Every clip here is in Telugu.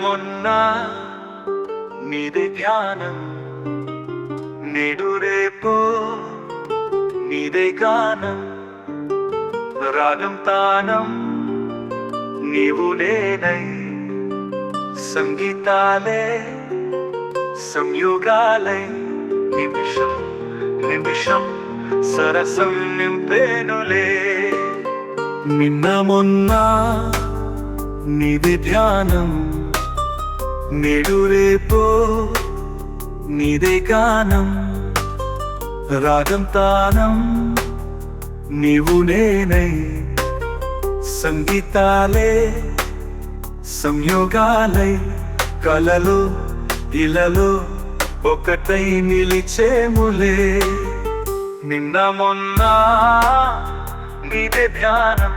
మొన్న నీదే ధ్యానం. నేడు రేపు నీదే గానం. రాగం తానం నీవు నేనై సంగీతాలే సంయుగాలై. నిమిషం నిమిషం సరసం నింపేనులే. నిన్న మొన్న నిధి ధ్యానం. నేడు రేపో నీదే గానం రాగం తానం నీవు నేనై సంగీతాలే సంయోగాలై కలలు ఇలలో ఒకటై నిలిచేములే నిన్న మొన్న నీదే ధ్యానం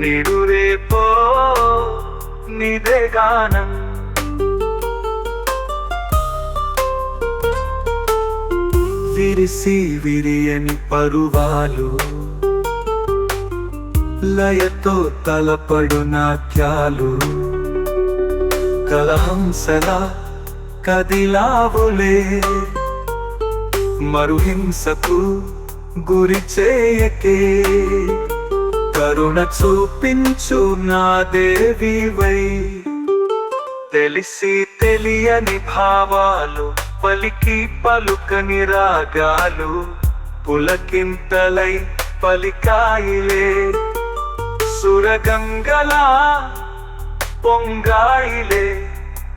నేడు రేపో నిదే గానం. విరిసి విరియని పరువాలు. లయతో తలపడు నాట్యాలు. కలహంసలా కదిలావులే. మరుహింసకు గురి చేయకే. కరుణ చూపించు నా దేవివై. తెలిసి తెలియని భావాలు పలికి పలుకని రాగాలు పులకింతలై పలికాయిలే. సురగంగలా పొంగాయిలే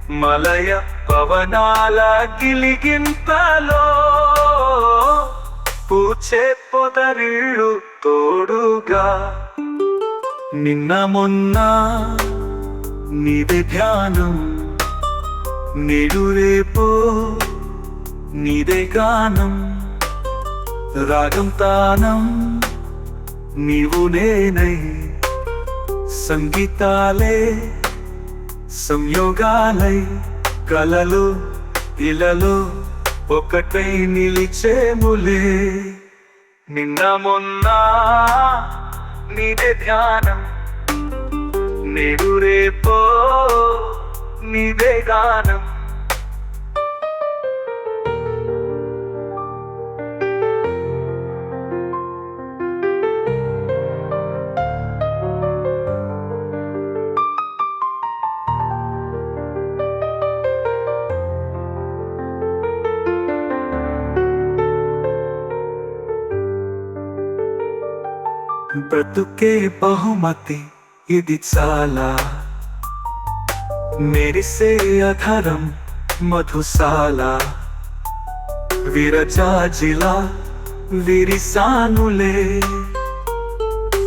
మలయ పవనాల గిలిగింతలో. పూచే పొదరిళ్ళు తోడుగా నిన్న మొన్న నీదే ధ్యానం నేడు రేపు నీదే గానం. రాగం తానం నీవు నేనై సంగీతాలే సంయోగాలై కలలు ఇలలు ఒకటై నిలిచేములే నిన్న మొన్న నీదే ధ్యానం. నేడు రేపో నీదే గానం. బ్రతుకే బహుమతి ఇది చాలా. మెరిసే అధరం మధుశాల. విరజాజిలా విరిసానులే.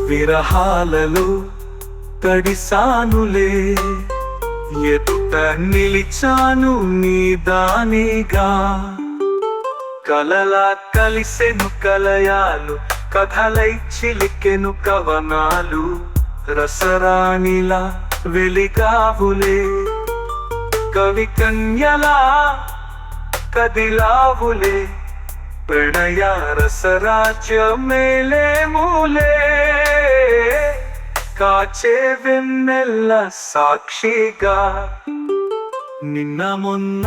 విరహాలలో తడిసానులే. ఎత్త నిలిచాను నీ దానిగా. కలలా కలిసెను కలయాలు కథలై చిలికెను కవనాలు రసరాణిలా వెలిగావులే కవి కన్యలా కదిలావులే ప్రణయ రసరాజ్య మేలే. మూలే కాచే వెన్నెల్ల సాక్షిగా నిన్న మొన్న